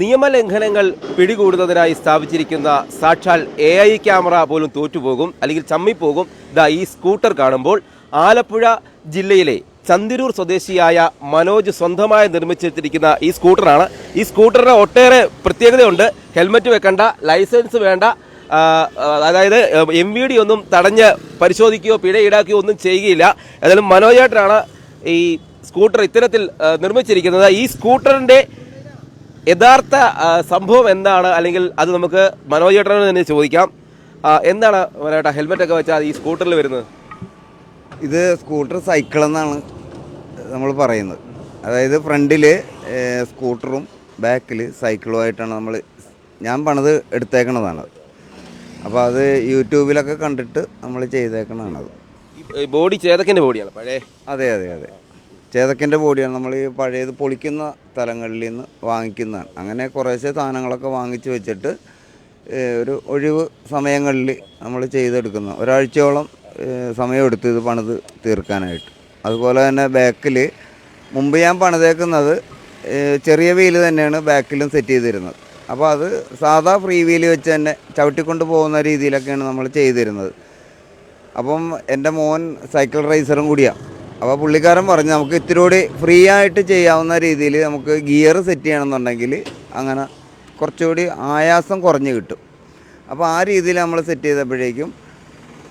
നിയമലംഘനങ്ങൾ പിടികൂടുന്നതിനായി സ്ഥാപിച്ചിരിക്കുന്ന സാക്ഷാൽ എ ഐ ക്യാമറ പോലും തോറ്റുപോകും അല്ലെങ്കിൽ ചമ്മിപ്പോകും. ഇതാ ഈ സ്കൂട്ടർ കാണുമ്പോൾ ആലപ്പുഴ ജില്ലയിലെ ചന്തിരൂർ സ്വദേശിയായ മനോജ് സ്വന്തമായി നിർമ്മിച്ചെടുത്തിരിക്കുന്ന ഈ സ്കൂട്ടറാണ്. ഈ സ്കൂട്ടറിന് ഒട്ടേറെ പ്രത്യേകതയുണ്ട്. ഹെൽമറ്റ് വെക്കണ്ട ലൈസൻസ് വേണ്ട. അതായത് എം വി ഡി ഒന്നും തടഞ്ഞ് പരിശോധിക്കുകയോ പിഴ ഈടാക്കുകയോ ഒന്നും ചെയ്യുകയില്ല. ഏതായാലും മനോജേട്ടനാണ് ഈ സ്കൂട്ടർ ഇത്തരത്തിൽ നിർമ്മിച്ചിരിക്കുന്നത്. ഈ സ്കൂട്ടറിന്റെ യഥാർത്ഥ സംഭവം എന്താണ്? അല്ലെങ്കിൽ അത് നമുക്ക് മനോജേട്ടനോട് തന്നെ ചോദിക്കാം. എന്താണ് മനോട്ടാ ഹെൽമെറ്റ് ഒക്കെ വെച്ചാൽ ഈ സ്കൂട്ടറിൽ വരുന്നത്? ഇത് സ്കൂട്ടർ സൈക്കിൾ എന്നാണ് നമ്മൾ പറയുന്നത്. അതായത് ഫ്രണ്ടിൽ സ്കൂട്ടറും ബാക്കിൽ സൈക്കിളുമായിട്ടാണ് നമ്മൾ ഞാൻ പണിത് എടുത്തേക്കണതാണ്. അപ്പോൾ അത് യൂട്യൂബിലൊക്കെ കണ്ടിട്ട് നമ്മൾ ചെയ്തേക്കണതാണത്. ബോഡി ചേതക്കിന്റെ ബോഡിയാണ് പഴയ? അതെ അതെ അതെ. ചേതക്കിന്റെ ബോഡിയാണ് നമ്മൾ ഈ പഴയത് പൊളിക്കുന്ന തലങ്ങളിൽ നിന്ന് വാങ്ങിക്കുന്നതാണ്. അങ്ങനെ കുറേശ്ശെ സാധനങ്ങളൊക്കെ വാങ്ങിച്ച് വെച്ചിട്ട് ഒരു ഒഴിവ് സമയങ്ങളിൽ നമ്മൾ ചെയ്തെടുക്കുന്ന. ഒരാഴ്ചയോളം സമയമെടുത്ത് ഇത് പണിത് തീർക്കാനായിട്ട്. അതുപോലെ തന്നെ ബാക്കിൽ മുമ്പ് ഞാൻ പണിതേക്കുന്നത് ചെറിയ വീൽ തന്നെയാണ് ബാക്കിലും സെറ്റ് ചെയ്തിരുന്നത്. അപ്പോൾ അത് സാധാ ഫ്രീ വീൽ വെച്ച് തന്നെ ചവിട്ടിക്കൊണ്ട് പോകുന്ന രീതിയിലൊക്കെയാണ് നമ്മൾ ചെയ്തിരുന്നത്. അപ്പം എന്റെ മോൻ സൈക്കിൾ റൈസറും കൂടിയാണ് അപ്പോൾ പുള്ളിക്കാരൻ പറഞ്ഞു നമുക്ക് ഇത്തിരി കൂടി ഫ്രീ ആയിട്ട് ചെയ്യാവുന്ന രീതിയിൽ നമുക്ക് ഗിയർ സെറ്റ് ചെയ്യണമെന്നുണ്ടെങ്കിൽ അങ്ങനെ കുറച്ചുകൂടി ആയാസം കുറഞ്ഞ് കിട്ടും. അപ്പോൾ ആ രീതിയിൽ നമ്മൾ സെറ്റ് ചെയ്തപ്പോഴേക്കും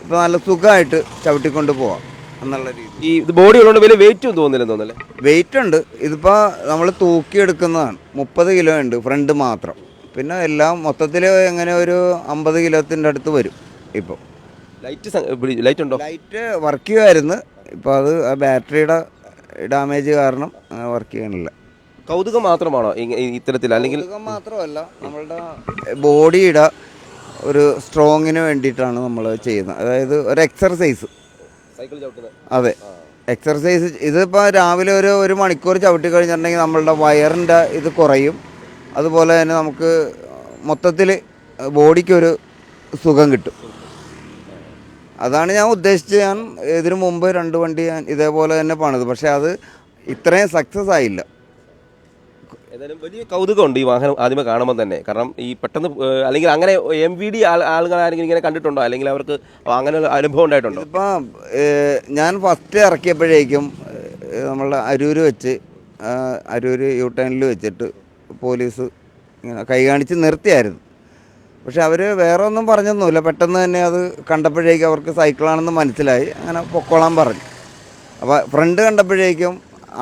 ഇപ്പോൾ നല്ല സുഖമായിട്ട് ചവിട്ടിക്കൊണ്ട് പോവാം എന്നുള്ള രീതി ഈ ഇത് ബോഡി ഉള്ളതുകൊണ്ട് വലിയ വെയിറ്റും തോന്നില്ല തോന്നല്ലേ വെയിറ്റ് ഉണ്ട്. ഇതിപ്പോൾ നമ്മൾ തൂക്കിയെടുക്കുന്നതാണ് മുപ്പത് കിലോ ഉണ്ട് ഫ്രണ്ട് മാത്രം. പിന്നെ എല്ലാം മൊത്തത്തിൽ എങ്ങനെ ഒരു അമ്പത് കിലോത്തിന്റെ അടുത്ത് വരും ഇപ്പോൾ ലൈറ്റ് ലൈറ്റ് ഉണ്ടോ? ലൈറ്റ് വർക്ക് ചെയ്യുമായിരുന്നു ഇപ്പോൾ അത് ആ ബാറ്ററിയുടെ ഡാമേജ് കാരണം അങ്ങനെ വർക്ക് ചെയ്യണില്ല. കൗതുകം മാത്രമാണോ ഇത്തരത്തിൽ? അല്ലെങ്കിൽ കൗതുകം മാത്രമല്ല നമ്മളുടെ ബോഡിയുടെ ഒരു സ്ട്രോങ്ങിന് വേണ്ടിയിട്ടാണ് നമ്മൾ ചെയ്യുന്നത്. അതായത് ഒരു എക്സർസൈസ് സൈക്കിൾ അതെ. എക്സർസൈസ് ഇതിപ്പോൾ രാവിലെ ഒരു ഒരു മണിക്കൂർ ചവിട്ടി കഴിഞ്ഞിട്ടുണ്ടെങ്കിൽ നമ്മളുടെ വയറിന്റെ ഇത് കുറയും. അതുപോലെ തന്നെ നമുക്ക് മൊത്തത്തിൽ ബോഡിക്കൊരു സുഖം കിട്ടും. അതാണ് ഞാൻ ഉദ്ദേശിച്ചത്. ഞാൻ ഇതിനു മുമ്പ് രണ്ട് വണ്ടി ഞാൻ ഇതേപോലെ തന്നെ പണിത്. പക്ഷേ അത് ഇത്രയും സക്സസ് ആയില്ല. ഏതായാലും വലിയ കൗതുകമുണ്ട് ഈ വാഹനം ആദ്യമേ കാണുമ്പോൾ തന്നെ. കാരണം ഈ പെട്ടെന്ന് അല്ലെങ്കിൽ അങ്ങനെ എം വി ഡി ആളുകൾ ആരെങ്കിലും ഇങ്ങനെ കണ്ടിട്ടുണ്ടോ? അല്ലെങ്കിൽ അവർക്ക് അങ്ങനെ ഒരു അനുഭവം ഉണ്ടായിട്ടുണ്ടോ? ഇപ്പം ഞാൻ ഫസ്റ്റ് ഇറക്കിയപ്പോഴേക്കും നമ്മളുടെ അരൂര് വെച്ച് അരൂർ അരൂര് യു ടേണിൽ വെച്ചിട്ട് പോലീസ് ഇങ്ങനെ കൈ കാണിച്ച് നിർത്തിയായിരുന്നു. പക്ഷെ അവർ വേറെ ഒന്നും പറഞ്ഞൊന്നുമില്ല. പെട്ടെന്ന് തന്നെ അത് കണ്ടപ്പോഴേക്കും അവർക്ക് സൈക്കിളാണെന്ന് മനസ്സിലായി. അങ്ങനെ പൊക്കോളാൻ പറഞ്ഞു. അപ്പോൾ ഫ്രണ്ട് കണ്ടപ്പോഴേക്കും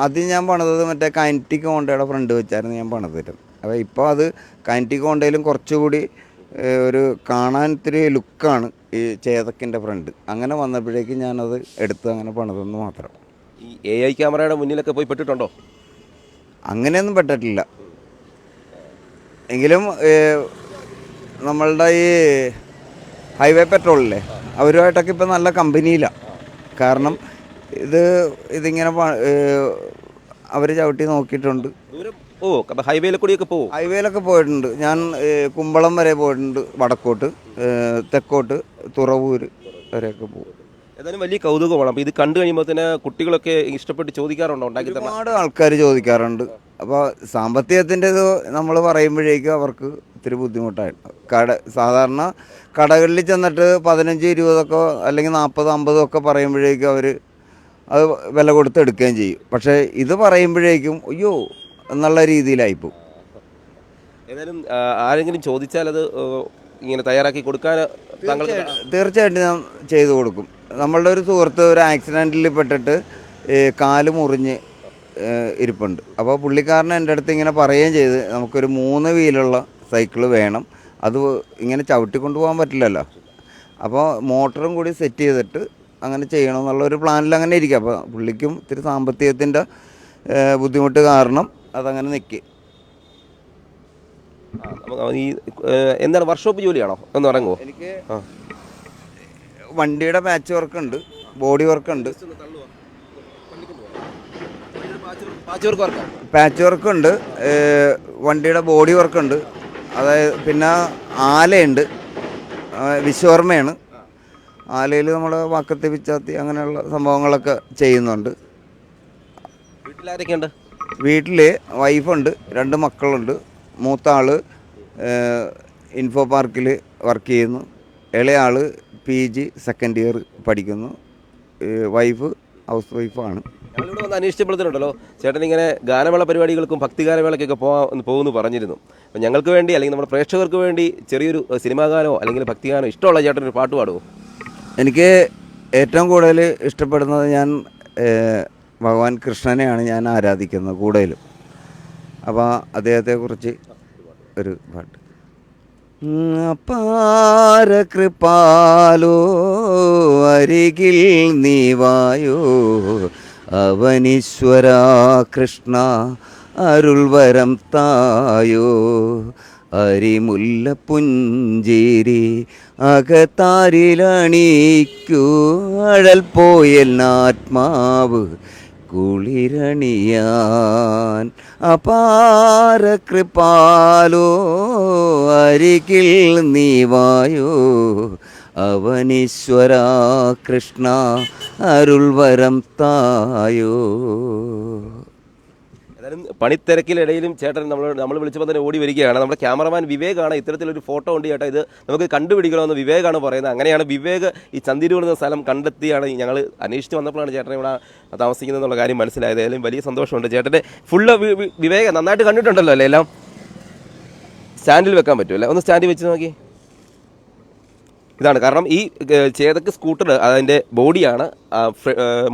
ആദ്യം ഞാൻ പണിതത് മറ്റേ കൈനറ്റിക് ഹോണ്ടയുടെ ഫ്രണ്ട് വെച്ചായിരുന്നു ഞാൻ പണിതിട്ട് അപ്പോൾ ഇപ്പോൾ അത് കൈനറ്റിക് ഹോണ്ടയിലും കുറച്ചുകൂടി ഒരു കാണാൻ ഇത്തിരി ലുക്കാണ് ഈ ചേതക്കിന്റെ ഫ്രണ്ട്. അങ്ങനെ വന്നപ്പോഴേക്കും ഞാനത് എടുത്ത് അങ്ങനെ പണിതെന്ന് മാത്രം. ഈ എ ഐ ക്യാമറയുടെ മുന്നിലൊക്കെ പോയി പെട്ടിട്ടുണ്ടോ? അങ്ങനെയൊന്നും പെട്ടിട്ടില്ല. എങ്കിലും നമ്മളുടെ ഈ ഹൈവേ പെട്രോളില്ലേ അവരുമായിട്ടൊക്കെ ഇപ്പം നല്ല കമ്പനിയിലാണ് കാരണം ഇത് ഇതിങ്ങനെ അവർ ചവിട്ടി നോക്കിയിട്ടുണ്ട്. ഓ ഹൈവേയിൽ കൂടിയൊക്കെ പോകും ഹൈവേയിലൊക്കെ പോയിട്ടുണ്ട്. ഞാൻ കുമ്പളം വരെ പോയിട്ടുണ്ട് വടക്കോട്ട് തെക്കോട്ട് തുറവൂർ വരെയൊക്കെ പോകും ഏതായാലും വലിയ കൗതുകമാണ്. അപ്പോൾ ഇത് കണ്ടു കഴിയുമ്പോൾ തന്നെ കുട്ടികളൊക്കെ ഇഷ്ടപ്പെട്ട് ചോദിക്കാറുണ്ടോ ഉണ്ടാക്കി ഒരുപാട് ആൾക്കാർ ചോദിക്കാറുണ്ട്. അപ്പോൾ സാമ്പത്തികത്തിന്റെ നമ്മൾ പറയുമ്പോഴേക്കും അവർക്ക് ഇത്തിരി ബുദ്ധിമുട്ടായിട്ട് കട സാധാരണ കടകളിൽ ചെന്നിട്ട് പതിനഞ്ച് ഇരുപതൊക്കെ അല്ലെങ്കിൽ നാൽപ്പത് അമ്പതും ഒക്കെ പറയുമ്പോഴേക്കും അവർ അത് വില കൊടുത്ത് എടുക്കുകയും ചെയ്യും. പക്ഷേ ഇത് പറയുമ്പോഴേക്കും അയ്യോ! എന്നുള്ള രീതിയിലായിപ്പോവും. ഏതായാലും ആരെങ്കിലും ചോദിച്ചാൽ അത് ഇങ്ങനെ തയ്യാറാക്കി കൊടുക്കാൻ തീർച്ചയായിട്ടും ഞാൻ ചെയ്തു കൊടുക്കും. നമ്മളുടെ ഒരു സുഹൃത്ത് ഒരു ആക്സിഡന്റിൽ പെട്ടിട്ട് കാൽ മുറിഞ്ഞ് ഇരിപ്പുണ്ട്. അപ്പോൾ പുള്ളിക്കാരൻ എന്റെ അടുത്ത് ഇങ്ങനെ പറയുകയും ചെയ്ത് നമുക്കൊരു മൂന്ന് വീലുള്ള സൈക്കിൾ വേണം. അത് ഇങ്ങനെ ചവിട്ടി കൊണ്ടുപോകാൻ പറ്റില്ലല്ലോ. അപ്പോൾ മോട്ടറും കൂടി സെറ്റ് ചെയ്തിട്ട് അങ്ങനെ ചെയ്യണം എന്നുള്ള ഒരു പ്ലാനിൽ അങ്ങനെ ഇരിക്കുക അപ്പോൾ പുള്ളിക്കും ഇത്തിരി സാമ്പത്തികത്തിന്റെ ബുദ്ധിമുട്ട് കാരണം അതങ്ങനെ നിൽക്കി ഈ എന്താണ് വർക്ക്ഷോപ്പ് ജോലിയാണോ? എന്ന് ഇറങ്ങുമോ എനിക്ക് വണ്ടിയുടെ പാച്ച് വർക്ക് ഉണ്ട്. ബോഡി വർക്ക് ഉണ്ട്. പാച്ച് വർക്ക് ഉണ്ട്. വണ്ടിയുടെ ബോഡി വർക്ക് ഉണ്ട്. അതായത് പിന്നെ ആലയുണ്ട്. വിശ്വർമ്മയാണ് ആലയിൽ നമ്മൾ വാക്കത്തി പിച്ചാത്തി അങ്ങനെയുള്ള സംഭവങ്ങളൊക്കെ ചെയ്യുന്നുണ്ട്. വീട്ടിലാരൊക്കെയുണ്ട്? വീട്ടിൽ വൈഫുണ്ട് രണ്ട് മക്കളുണ്ട്. മൂത്ത ഏഹ്, ഇൻഫോ പാർക്കിൽ വർക്ക് ചെയ്യുന്നു. ഇളയ ആൾ പി ജി സെക്കൻഡ് ഇയർ പഠിക്കുന്നു. വൈഫ് ഹൗസ് വൈഫാണ്. ഞങ്ങളിവിടെ വന്ന് അന്വേഷിച്ചപ്പോഴത്തേനുണ്ടല്ലോ ചേട്ടൻ ഇങ്ങനെ ഗാനമേള പരിപാടികൾക്കും ഭക്തിഗാനമേളയ്ക്കൊക്കെ പോകാൻ പോകുമെന്ന് പറഞ്ഞിരുന്നു. അപ്പം ഞങ്ങൾക്ക് വേണ്ടി അല്ലെങ്കിൽ നമ്മുടെ പ്രേക്ഷകർക്ക് വേണ്ടി ചെറിയൊരു സിനിമാ ഗാനമോ അല്ലെങ്കിൽ ഭക്തിഗാനോ ഇഷ്ടമുള്ള ചേട്ടൻ ഒരു പാട്ട് പാടുമോ എനിക്ക് ഏറ്റവും കൂടുതൽ ഇഷ്ടപ്പെടുന്നത് ഞാൻ ഭഗവാൻ കൃഷ്ണനെയാണ് ഞാൻ ആരാധിക്കുന്നത് കൂടുതലും. അപ്പോൾ അദ്ദേഹത്തെക്കുറിച്ച് ഒരു പാട്ട്. അപ്പാര കൃപാലോ അരികിൽ നീ വായോ? അവനീശ്വര കൃഷ്ണ അരുൾവരം തായോ? അരിമുല്ല പുഞ്ചേരി അകത്താരിലണിക്കൂ അഴൽ പോയൽ ആത്മാവ് കുളിരണിയാൻ. അപാര കൃപാലോ അരികിൽ നീ വായോ? അവനീശ്വര കൃഷ്ണ അരുൾവരം തായോ. ഏതായാലും പണിത്തിരക്കിലിടയിലും ചേട്ടൻ നമ്മൾ നമ്മൾ വിളിച്ചപ്പോൾ തന്നെ ഓടി വരികയാണ്. നമ്മുടെ ക്യാമറമാൻ വിവേകാണ് ഇത്തരത്തിലൊരു ഫോട്ടോ ഉണ്ട് ചേട്ടാ. ഇത് നമുക്ക് കണ്ടുപിടിക്കണമെന്ന് വിവേകാണ് പറയുന്നത്. അങ്ങനെയാണ് വിവേക് ഈ ചന്തിരൂർ എന്ന സ്ഥലം കണ്ടെത്തിയാണ് ഞങ്ങൾ അന്വേഷിച്ച് വന്നപ്പോഴാണ് ചേട്ടൻ ഇവിടെ താമസിക്കുന്നത് എന്നുള്ള കാര്യം മനസ്സിലായത്. ഏതായാലും വലിയ സന്തോഷമുണ്ട്. ചേട്ടന്റെ ഫുള്ള് വിവേക നന്നായിട്ട് കണ്ടിട്ടുണ്ടല്ലോ അല്ലേ എല്ലാം? സ്റ്റാൻഡിൽ വെക്കാൻ പറ്റുമല്ലേ ഒന്ന് സ്റ്റാൻഡിൽ വെച്ച് നോക്കി. ഇതാണ്. കാരണം ഈ ചേതക്ക് സ്കൂട്ടർ അതിന്റെ ബോഡിയാണ്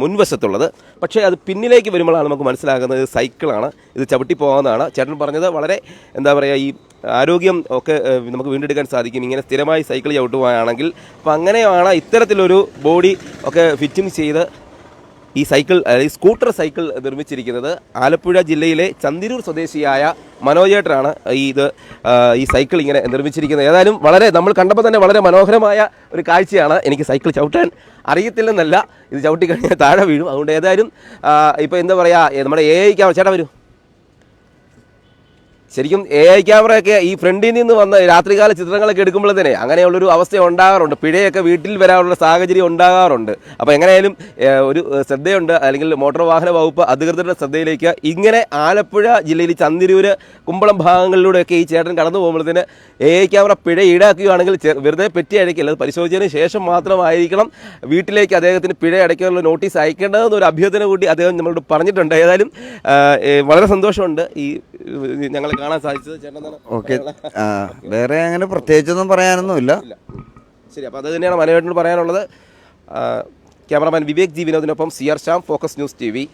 മുൻവശത്തുള്ളത്. പക്ഷേ അത് പിന്നിലേക്ക് വരുമ്പോഴാണ് നമുക്ക് മനസ്സിലാകുന്നത് സൈക്കിളാണ്. ഇത് ചവിട്ടി പോകാവുന്നതാണ്. ചേട്ടൻ പറഞ്ഞത് വളരെ എന്താ പറയുക ഈ ആരോഗ്യം ഒക്കെ നമുക്ക് വീണ്ടെടുക്കാൻ സാധിക്കും. ഇങ്ങനെ സ്ഥിരമായി സൈക്കിൾ ചവിട്ടുകയാണെങ്കിൽ അപ്പോൾ അങ്ങനെയാണ് ഇത്തരത്തിലൊരു ബോഡി ഒക്കെ ഫിറ്റിംഗ് ചെയ്ത് ഈ സൈക്കിൾ ഈ സ്കൂട്ടർ സൈക്കിൾ നിർമ്മിച്ചിരിക്കുന്നത് ആലപ്പുഴ ജില്ലയിലെ ചന്തിരൂർ സ്വദേശിയായ മനോജേട്ടനാണ് ഈ ഇത് ഈ സൈക്കിൾ ഇങ്ങനെ നിർമ്മിച്ചിരിക്കുന്നത്. ഏതായാലും വളരെ നമ്മൾ കണ്ടപ്പോൾ തന്നെ വളരെ മനോഹരമായ ഒരു കാഴ്ചയാണ് എനിക്ക് സൈക്കിൾ ചവിട്ടാൻ അറിയത്തില്ലെന്നല്ല. ഇത് ചവിട്ടിക്കഴിഞ്ഞാൽ താഴെ വീഴും. അതുകൊണ്ട് ഏതായാലും ഇപ്പോൾ എന്താ പറയുക നമ്മുടെ എ ഐക്ക് ചേട്ടാ വരൂ. ശരിക്കും എ ഐ ക്യാമറയൊക്കെ ഈ ഫ്രണ്ടിൽ നിന്ന് വന്ന രാത്രികാല ചിത്രങ്ങളൊക്കെ എടുക്കുമ്പോൾ തന്നെ അങ്ങനെയുള്ളൊരു അവസ്ഥ ഉണ്ടാകാറുണ്ട്. പിഴയൊക്കെ വീട്ടിൽ വരാനുള്ള സാഹചര്യം ഉണ്ടാകാറുണ്ട്. അപ്പോൾ എങ്ങനെയായാലും ഒരു ശ്രദ്ധയുണ്ട്. അല്ലെങ്കിൽ മോട്ടോർ വാഹന വകുപ്പ് അധികൃതരുടെ ശ്രദ്ധയിലേക്ക് ഇങ്ങനെ ആലപ്പുഴ ജില്ലയിൽ ചന്തിരൂര് കുമ്പളം ഭാഗങ്ങളിലൂടെയൊക്കെ ഈ ചേട്ടൻ കടന്നു പോകുമ്പോഴത്തേന് എ ഐ ക്യാമറ പിഴ ഈടാക്കുകയാണെങ്കിൽ വെറുതെ പെറ്റി അടയ്ക്കില്ല അത് പരിശോധിച്ചതിന് ശേഷം മാത്രമായിരിക്കണം വീട്ടിലേക്ക് അദ്ദേഹത്തിന് പിഴ അടയ്ക്കാനുള്ള നോട്ടീസ് അയക്കേണ്ടതെന്നൊരു അഭ്യർത്ഥന കൂടി അദ്ദേഹം നമ്മളോട് പറഞ്ഞിട്ടുണ്ട്. ഏതായാലും വളരെ സന്തോഷമുണ്ട് ഈ ഞങ്ങളെ കാണാൻ സാധിച്ചത് ചേട്ടൻ ഓക്കെ. വേറെ അങ്ങനെ പ്രത്യേകിച്ചൊന്നും പറയാനൊന്നുമില്ല. ശരി അപ്പോൾ അത് തന്നെയാണ് മനോഹരനോട് പറയാനുള്ളത്. Cameraman Vivek G വിനോദിനൊപ്പം C R Shyam focus news TV V.